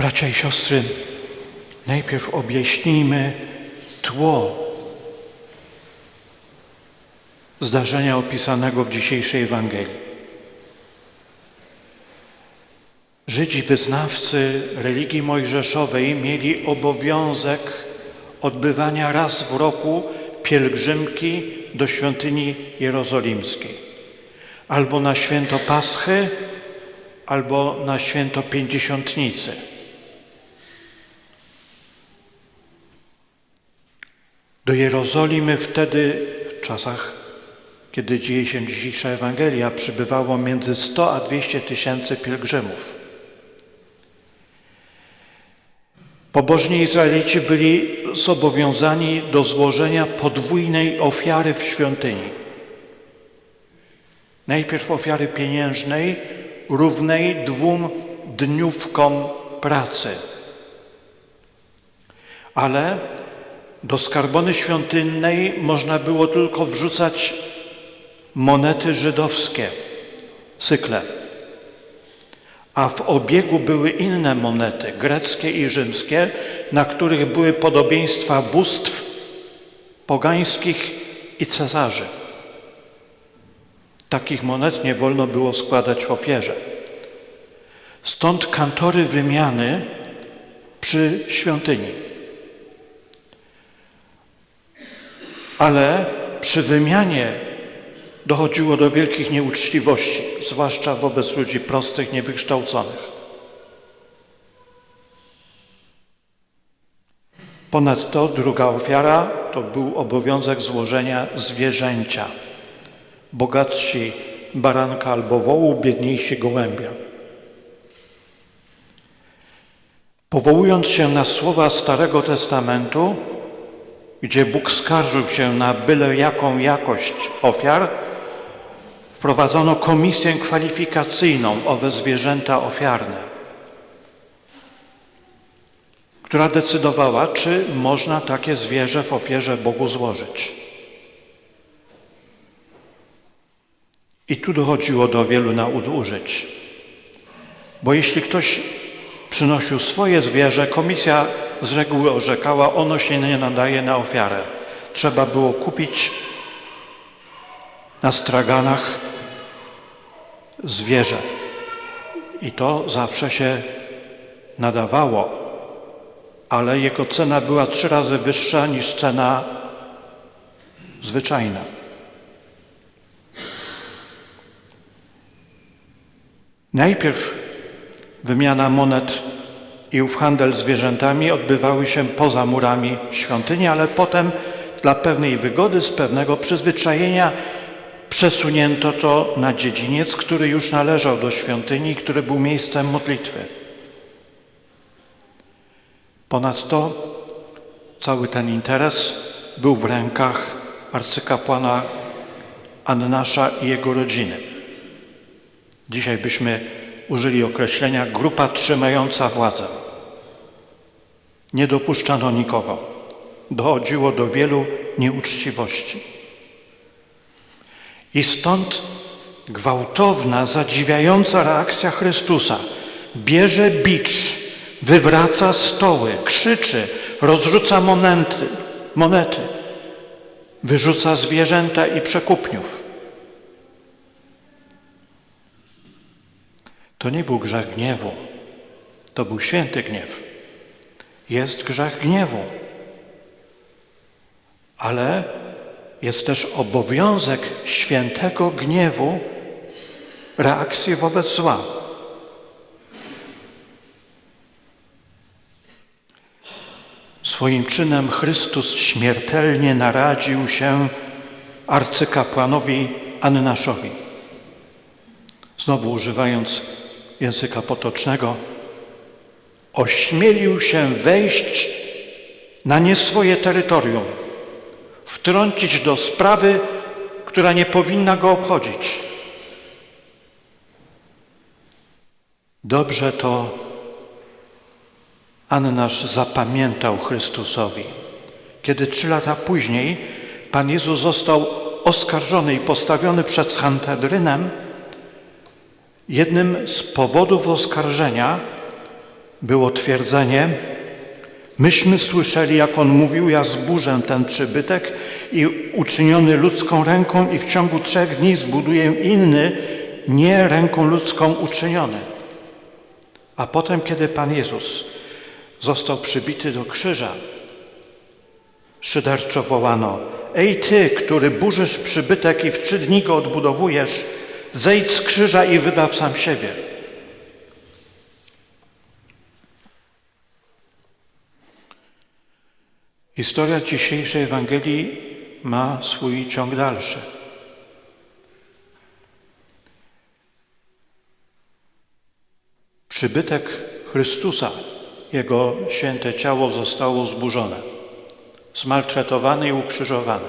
Bracia i siostry, najpierw objaśnijmy tło zdarzenia opisanego w dzisiejszej Ewangelii. Żydzi wyznawcy religii mojżeszowej mieli obowiązek odbywania raz w roku pielgrzymki do świątyni jerozolimskiej. Albo na święto Paschy, albo na święto Pięćdziesiątnicy. Do Jerozolimy wtedy, w czasach, kiedy dzieje się dzisiejsza Ewangelia, przybywało między 100 a 200 tysięcy pielgrzymów. Pobożni Izraelici byli zobowiązani do złożenia podwójnej ofiary w świątyni. Najpierw ofiary pieniężnej, równej dwóm dniówkom pracy. Ale do skarbony świątynnej można było tylko wrzucać monety żydowskie, cykle. A w obiegu były inne monety, greckie i rzymskie, na których były podobieństwa bóstw pogańskich i cesarzy. Takich monet nie wolno było składać w ofierze. Stąd kantory wymiany przy świątyni. Ale przy wymianie dochodziło do wielkich nieuczciwości, zwłaszcza wobec ludzi prostych, niewykształconych. Ponadto druga ofiara to był obowiązek złożenia zwierzęcia. Bogatsi baranka albo wołu, biedniejsi gołębia. Powołując się na słowa Starego Testamentu, gdzie Bóg skarżył się na byle jaką jakość ofiar, wprowadzono komisję kwalifikacyjną owe zwierzęta ofiarne, która decydowała, czy można takie zwierzę w ofierze Bogu złożyć. I tu dochodziło do wielu nadużyć. Bo jeśli ktoś przynosił swoje zwierzę, komisja z reguły orzekała, ono się nie nadaje na ofiarę. Trzeba było kupić na straganach zwierzę. I to zawsze się nadawało, ale jego cena była trzy razy wyższa niż cena zwyczajna. Najpierw wymiana monet i ów handel zwierzętami odbywały się poza murami świątyni, ale potem dla pewnej wygody, z pewnego przyzwyczajenia przesunięto to na dziedziniec, który już należał do świątyni, który był miejscem modlitwy. Ponadto cały ten interes był w rękach arcykapłana Annasza i jego rodziny. Dzisiaj byśmy użyli określenia grupa trzymająca władzę. Nie dopuszczano nikogo. Dochodziło do wielu nieuczciwości. I stąd gwałtowna, zadziwiająca reakcja Chrystusa. Bierze bicz, wywraca stoły, krzyczy, rozrzuca monety, monety, wyrzuca zwierzęta i przekupniów. To nie był grzech gniewu, to był święty gniew. Jest grzech gniewu, ale jest też obowiązek świętego gniewu reakcji wobec zła. Swoim czynem Chrystus śmiertelnie naradził się arcykapłanowi Annaszowi. Znowu używając języka potocznego, ośmielił się wejść na nie swoje terytorium, wtrącić do sprawy, która nie powinna go obchodzić. Dobrze to Annasz zapamiętał Chrystusowi, kiedy trzy lata później Pan Jezus został oskarżony i postawiony przed Sanhedrynem, jednym z powodów oskarżenia było twierdzenie, myśmy słyszeli, jak on mówił, ja zburzę ten przybytek i uczyniony ludzką ręką i w ciągu trzech dni zbuduję inny, nie ręką ludzką uczyniony. A potem, kiedy Pan Jezus został przybity do krzyża, szyderczo wołano, Ej ty, który burzysz przybytek i w trzy dni go odbudowujesz, zejdź z krzyża i wybaw sam siebie. Historia dzisiejszej Ewangelii ma swój ciąg dalszy. Przybytek Chrystusa, Jego święte ciało zostało zburzone, zmaltretowany i ukrzyżowany,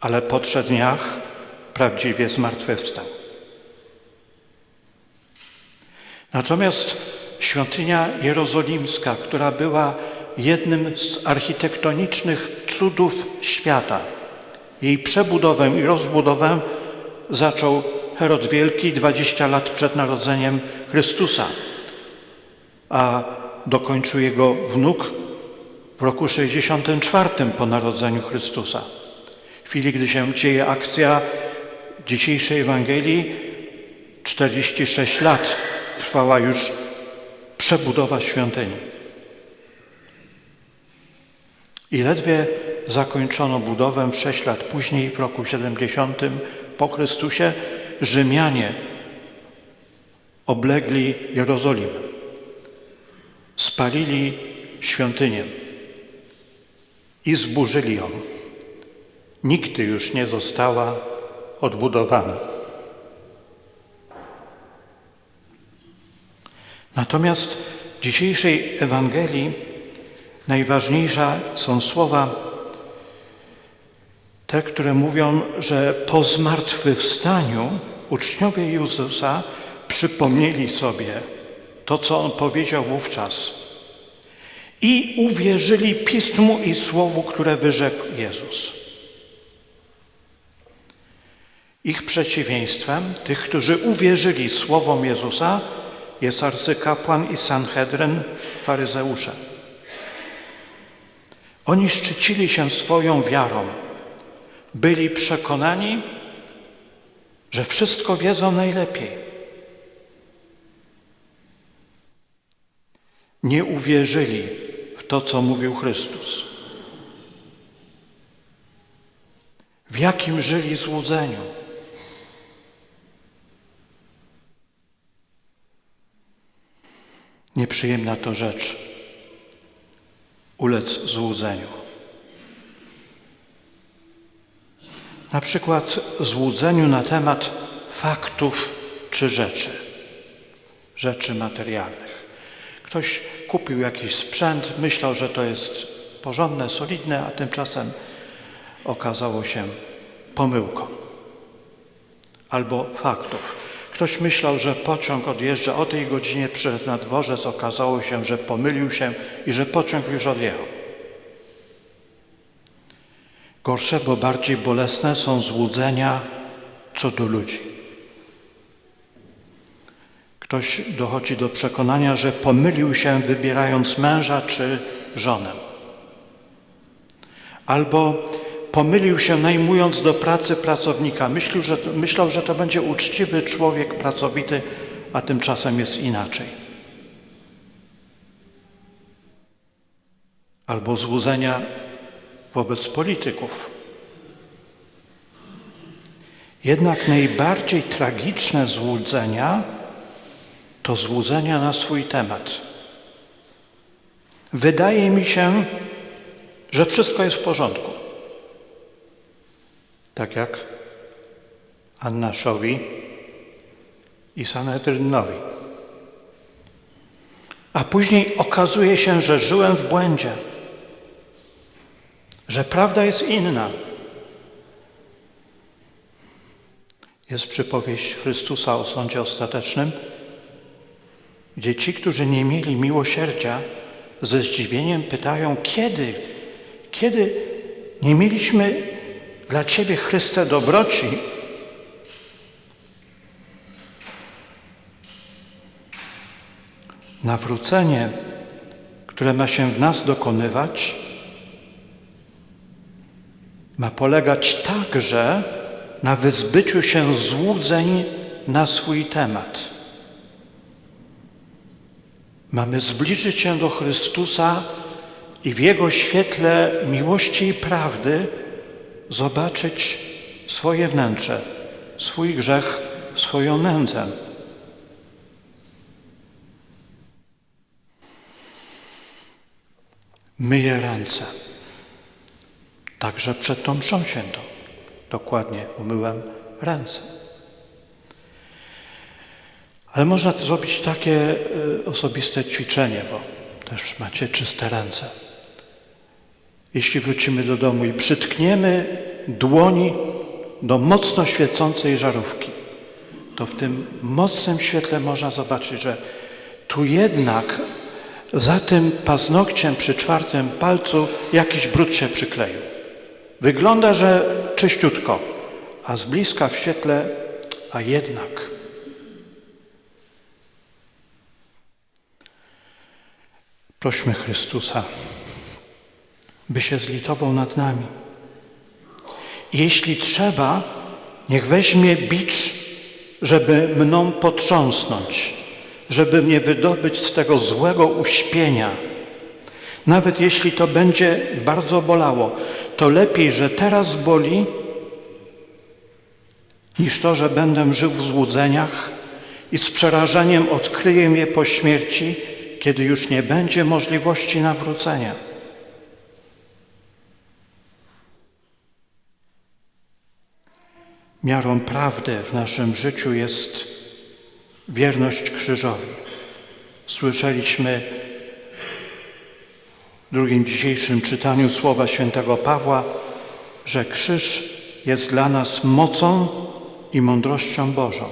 ale po trzech dniach prawdziwie zmartwychwstał. Natomiast świątynia jerozolimska, która była jednym z architektonicznych cudów świata, jej przebudowę i rozbudowę zaczął Herod Wielki 20 lat przed narodzeniem Chrystusa, a dokończył jego wnuk w roku 64 po narodzeniu Chrystusa. W chwili, gdy się dzieje akcja dzisiejszej Ewangelii, 46 lat trwała już przebudowa świątyni. I ledwie zakończono budowę sześć lat później, w roku 70 po Chrystusie, Rzymianie oblegli Jerozolimę. Spalili świątynię i zburzyli ją. Nigdy już nie została odbudowana. Natomiast w dzisiejszej Ewangelii najważniejsze są słowa te, które mówią, że po zmartwychwstaniu uczniowie Jezusa przypomnieli sobie to, co On powiedział wówczas i uwierzyli Pismu i Słowu, które wyrzekł Jezus. Ich przeciwieństwem, tych, którzy uwierzyli Słowom Jezusa, jest arcykapłan i Sanhedryn, faryzeusze. Oni szczycili się swoją wiarą, byli przekonani, że wszystko wiedzą najlepiej. Nie uwierzyli w to, co mówił Chrystus. W jakim żyli złudzeniu. Nieprzyjemna to rzecz ulec złudzeniu. Na przykład złudzeniu na temat faktów czy rzeczy, rzeczy materialnych. Ktoś kupił jakiś sprzęt, myślał, że to jest porządne, solidne, a tymczasem okazało się pomyłką albo faktów. Ktoś myślał, że pociąg odjeżdża o tej godzinie, przyszedł na dworzec, okazało się, że pomylił się i że pociąg już odjechał. Gorsze, bo bardziej bolesne są złudzenia co do ludzi. Ktoś dochodzi do przekonania, że pomylił się wybierając męża czy żonę. Albo pomylił się najmując do pracy pracownika. Myślał że, myślał, że to będzie uczciwy człowiek, pracowity, a tymczasem jest inaczej. Albo złudzenia wobec polityków. Jednak najbardziej tragiczne złudzenia to złudzenia na swój temat. Wydaje mi się, że wszystko jest w porządku. Tak jak Annaszowi i Sanedrynowi. A później okazuje się, że żyłem w błędzie, że prawda jest inna. Jest przypowieść Chrystusa o sądzie ostatecznym, gdzie ci, którzy nie mieli miłosierdzia, ze zdziwieniem pytają, kiedy, kiedy nie mieliśmy dla Ciebie, Chryste, dobroci, Nawrócenie, które ma się w nas dokonywać, ma polegać także na wyzbyciu się złudzeń na swój temat. Mamy zbliżyć się do Chrystusa i w Jego świetle miłości i prawdy zobaczyć swoje wnętrze, swój grzech, swoją nędzę. Myję ręce. Także przed tą mszą świętą. Dokładnie umyłem ręce. Ale można zrobić takie y, osobiste ćwiczenie, bo też macie czyste ręce. Jeśli wrócimy do domu i przytkniemy dłoni do mocno świecącej żarówki, to w tym mocnym świetle można zobaczyć, że tu jednak za tym paznokciem przy czwartym palcu jakiś brud się przykleił. Wygląda, że czyściutko, a z bliska w świetle, a jednak. Prośmy Chrystusa, by się zlitował nad nami. Jeśli trzeba, niech weźmie bicz, żeby mną potrząsnąć, żeby mnie wydobyć z tego złego uśpienia. Nawet jeśli to będzie bardzo bolało, to lepiej, że teraz boli, niż to, że będę żył w złudzeniach i z przerażeniem odkryję je po śmierci, kiedy już nie będzie możliwości nawrócenia. Miarą prawdy w naszym życiu jest wierność krzyżowi. Słyszeliśmy w drugim dzisiejszym czytaniu słowa świętego Pawła, że krzyż jest dla nas mocą i mądrością Bożą.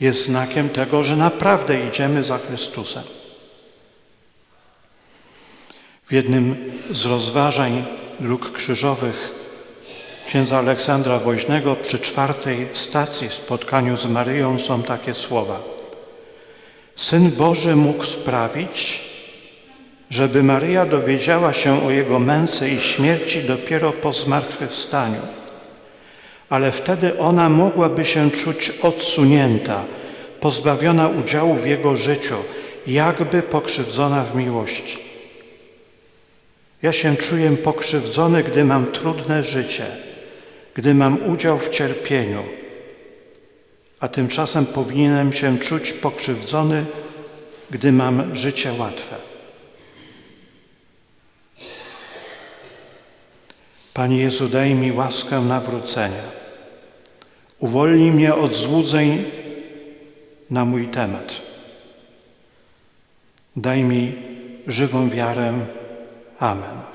Jest znakiem tego, że naprawdę idziemy za Chrystusem. W jednym z rozważań dróg krzyżowych księdza Aleksandra Woźnego przy czwartej stacji spotkaniu z Maryją są takie słowa. Syn Boży mógł sprawić, żeby Maryja dowiedziała się o Jego męce i śmierci dopiero po zmartwychwstaniu. Ale wtedy ona mogłaby się czuć odsunięta, pozbawiona udziału w Jego życiu, jakby pokrzywdzona w miłości. Ja się czuję pokrzywdzony, gdy mam trudne życie, gdy mam udział w cierpieniu, a tymczasem powinienem się czuć pokrzywdzony, gdy mam życie łatwe. Panie Jezu, daj mi łaskę nawrócenia. Uwolnij mnie od złudzeń na mój temat. Daj mi żywą wiarę. Amen.